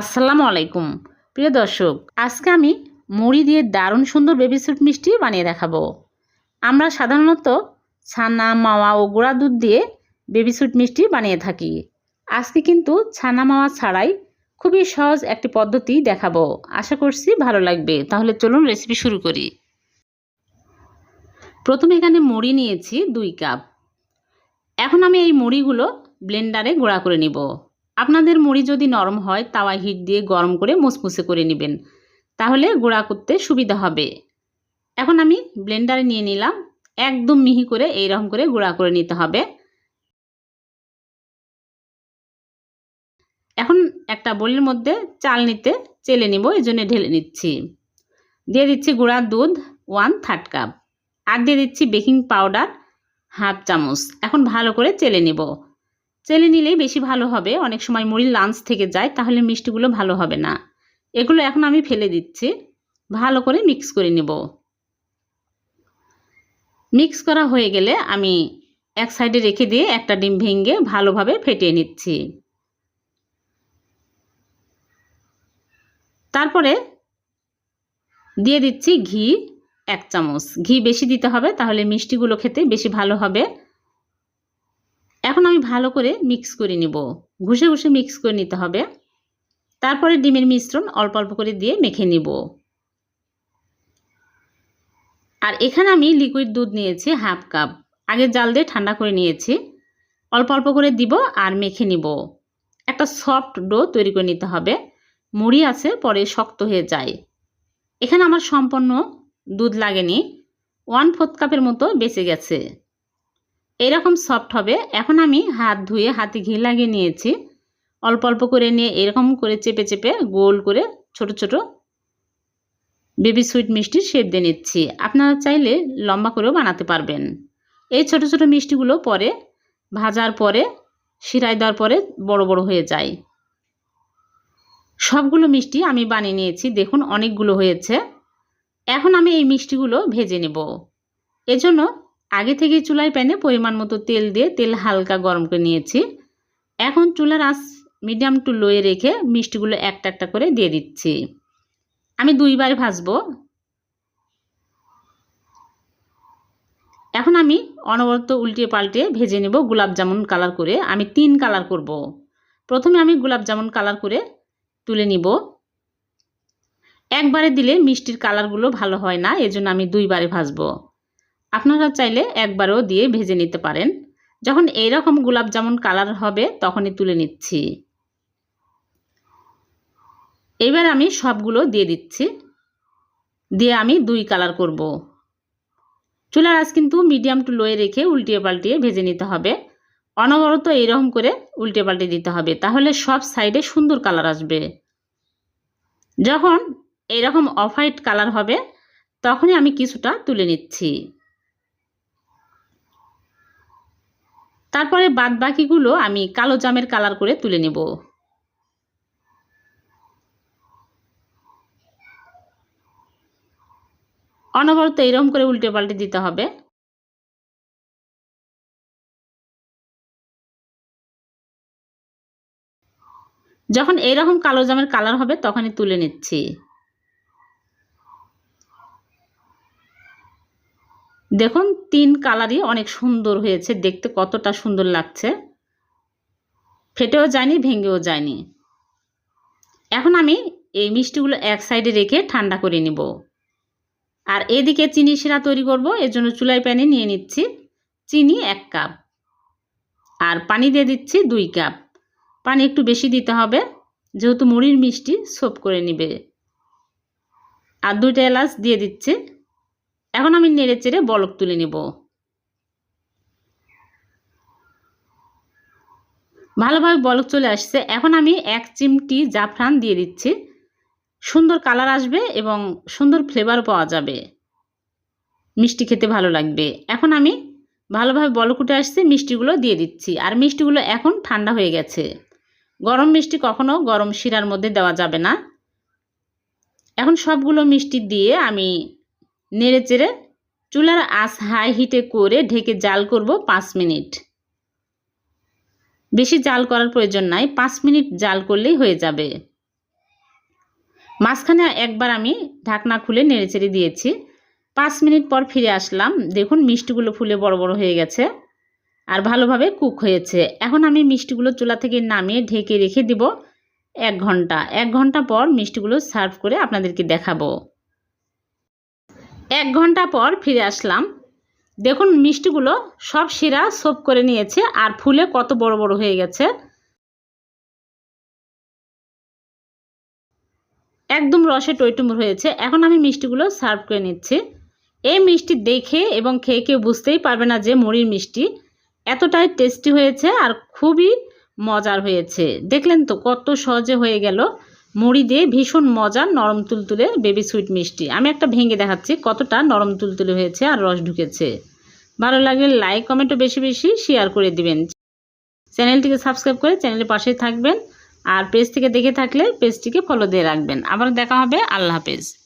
আসসালামু আলাইকুম। প্রিয় দর্শক, আজকে আমি মুড়ি দিয়ে দারুণ সুন্দর বেবি স্যুট মিষ্টি বানিয়ে দেখাবো। আমরা সাধারণত ছানা, মাওয়া ও গুঁড়া দুধ দিয়ে বেবি স্যুট মিষ্টি বানিয়ে থাকি। আজকে কিন্তু ছানা, মাওয়া ছাড়াই খুবই সহজ একটি পদ্ধতি দেখাবো। আশা করছি ভালো লাগবে। তাহলে চলুন রেসিপি শুরু করি। প্রথমে এখানে মুড়ি নিয়েছি দুই কাপ এখন আমি এই মুড়িগুলো ব্লেন্ডারে গুঁড়া করে নিব। আপনাদের মুড়ি যদি নরম হয়, তাওয়া হিট দিয়ে গরম করে মুসমুসে করে নেবেন। তাহলে গুঁড়া করতে সুবিধা হবে। এখন আমি ব্লেন্ডারে নিয়ে নিলাম। একদম মিহি করে এই রকম করে গুঁড়া করে নিতে হবে। এখন একটা বোলের মধ্যে চাল নিতে চেলে নিব, এই জন্য ঢেলে নিচ্ছি। দিয়ে দিচ্ছি গুঁড়ার দুধ ওয়ান থার্ড কাপ আর দিয়ে দিচ্ছি বেকিং পাউডার হাফ চামচ। এখন ভালো করে চেলে নিব। চেলে নিলেই বেশি ভালো হবে। অনেক সময় মুড়ির লাঞ্চ থেকে যায়, তাহলে মিষ্টিগুলো ভালো হবে না। এগুলো এখন আমি ফেলে দিচ্ছি। ভালো করে মিক্স করে নেব। মিক্স করা হয়ে গেলে আমি এক সাইডে রেখে দিয়ে একটা ডিম ভেঙে ভালোভাবে ফেটিয়ে নিচ্ছি। তারপরে দিয়ে দিচ্ছি ঘি এক চামচ। ঘি বেশি দিতে হবে, তাহলে মিষ্টিগুলো খেতে বেশি ভালো হবে। এখন আমি ভালো করে মিক্স করে নিব। ঘুষে ঘুষে মিক্স করে নিতে হবে। তারপরে ডিমের মিশ্রণ অল্প অল্প করে দিয়ে মেখে নিব। আর এখানে আমি লিকুইড দুধ নিয়েছি হাফ কাপ আগে জাল দিয়ে ঠান্ডা করে নিয়েছি। অল্প অল্প করে দিব আর মেখে নিব। একটা সফট ডো তৈরি করে নিতে হবে। মুড়ি আছে, পরে শক্ত হয়ে যায়। এখানে আমার সম্পন্ন দুধ লাগেনি। ওয়ান ফোর্থ কাপের মতো বেঁচে গেছে। এরকম সফট হবে। এখন আমি হাত ধুয়ে হাতে ঘি লাগিয়ে নিয়েছি। অল্প অল্প করে নিয়ে এরকম করে চেপে চেপে গোল করে ছোট ছোট বেবি সুইট মিষ্টির শেপ দিয়ে নিচ্ছি। আপনারা চাইলে লম্বা করেও বানাতে পারবেন। এই ছোট ছোট মিষ্টিগুলো পরে ভাজার পরে, শিরায় দেওয়ার পরে বড় বড় হয়ে যায়। সবগুলো মিষ্টি আমি বানিয়ে নিয়েছি। দেখুন অনেকগুলো হয়েছে। এখন আমি এই মিষ্টিগুলো ভেজে নেব। এজন্য আগে থেকে চুলায় প্যানে পরিমাণ মতো তেল দিয়ে তেল হালকা গরম করে নিয়েছি। এখন চুলার আঁচ মিডিয়াম টু লোয়ে রেখে মিষ্টিগুলো একটা একটা করে দিয়ে দিচ্ছি। আমি দুইবার ভাজবো। এখন আমি অনবরত উল্টিয়ে পাল্টে ভেজে নেব গোলাপ জামুন কালার করে। আমি তিন কালার করব। প্রথমে আমি গোলাপ জামুন কালার করে তুলে নিব। একবারে দিলে মিষ্টির কালারগুলো ভালো হয় না, এজন্য আমি দুইবারে ভাজবো। আপনারা চাইলে একবারও দিয়ে ভেজে নিতে পারেন। যখন এই রকম গোলাপ জামুন কালার হবে, তখনই তুলে নিচ্ছি। এবার আমি সবগুলো দিয়ে দিচ্ছি। দিয়ে আমি দুই কালার করব। চুলার আজ কিন্তু মিডিয়াম টু লোয়ে রেখে উল্টিয়ে পাল্টিয়ে ভেজে নিতে হবে। অনবরত এইরকম করে উল্টে পাল্টে দিতে হবে, তাহলে সব সাইডে সুন্দর কালার আসবে। যখন এরকম অফ হোয়াইট কালার হবে, তখনই আমি কিছুটা তুলে নিচ্ছি। তারপরে বাদ বাকিগুলো আমি কালো জামের কালার করে তুলে নেব। অনবরত এরকম করে উল্টে পাল্টে দিতে হবে। যখন এইরকম কালো জামের কালার হবে তখনই তুলে নিচ্ছি। দেখুন, তিন কালারই অনেক সুন্দর হয়েছে। দেখতে কতটা সুন্দর লাগছে। ফেটেও যায়নি, ভেঙেও যায়নি। এখন আমি এই মিষ্টিগুলো এক সাইডে রেখে ঠান্ডা করে নিব। আর এদিকে চিনি শিরা তৈরি করব, এর জন্য চুলাই প্যানে নিয়ে নিচ্ছি চিনি এক কাপ। আর পানি দিয়ে দিচ্ছি দুই কাপ। পানি একটু বেশি দিতে হবে, যেহেতু মুড়ির মিষ্টি সোপ করে নিবে। আর দুইটা এলাচ দিয়ে দিচ্ছে। এখন আমি নেড়ে চেড়ে বলক তুলে নেব। ভালোভাবে বলক চলে আসছে। এখন আমি এক চিমটি জাফরান দিয়ে দিচ্ছি। সুন্দর কালার আসবে এবং সুন্দর ফ্লেভার পাওয়া যাবে। মিষ্টি খেতে ভালো লাগবে। এখন আমি ভালোভাবে বলক উঠে আসছে, মিষ্টিগুলো দিয়ে দিচ্ছি। আর মিষ্টিগুলো এখন ঠান্ডা হয়ে গেছে। গরম মিষ্টি কখনো গরম শিরার মধ্যে দেওয়া যাবে না। এখন সবগুলো মিষ্টি দিয়ে আমি নেড়ে চেড়ে চুলার আঁচ হাই হিটে করে ঢেকে জাল করব পাঁচ মিনিট। বেশি জাল করার প্রয়োজন নাই, পাঁচ মিনিট জাল করলেই হয়ে যাবে। মাঝখানে একবার আমি ঢাকনা খুলে নেড়েচেড়ে দিয়েছি। পাঁচ মিনিট পর ফিরে আসলাম। দেখুন মিষ্টিগুলো ফুলে বড় বড় হয়ে গেছে আর ভালোভাবে কুক হয়েছে। এখন আমি মিষ্টিগুলো চুলা থেকে নামিয়ে ঢেকে রেখে দিব এক ঘণ্টা। এক ঘণ্টা পর মিষ্টিগুলো সার্ভ করে আপনাদেরকে দেখাবো। এক ঘণ্টা পর ফিরে আসলাম। দেখুন মিষ্টিগুলো সব শিরা সোপ করে নিয়েছে আর ফুলে কত বড় বড় হয়ে গেছে। একদম রসে টইটুমুর হয়েছে। এখন আমি মিষ্টিগুলো সার্ভ করে নিচ্ছি। এই মিষ্টি দেখে এবং খেয়ে কেউ বুঝতেই পারবে না যে মুড়ির মিষ্টি। এতটাই টেস্টি হয়েছে আর খুবই মজার হয়েছে। দেখলেন তো কত সহজে হয়ে গেল। মুড়ি দিয়ে ভীষণ মজার নরম তুলতুলে বেবি সুইট মিষ্টি। আমি একটা ভেঙে দেখাচ্ছি, কতটা নরম তুলতুলে হয়েছে আর রস ঢুকেছে। ভালো লাগলে লাইক কমেন্টও বেশি বেশি শেয়ার করে দিবেন। চ্যানেলটিকে সাবস্ক্রাইব করে চ্যানেলের পাশেই থাকবেন। আর পেজ থেকে দেখে থাকলে পেজটিকে ফলো দিয়ে রাখবেন। আবার দেখা হবে, আল্লাহ হাফেজ।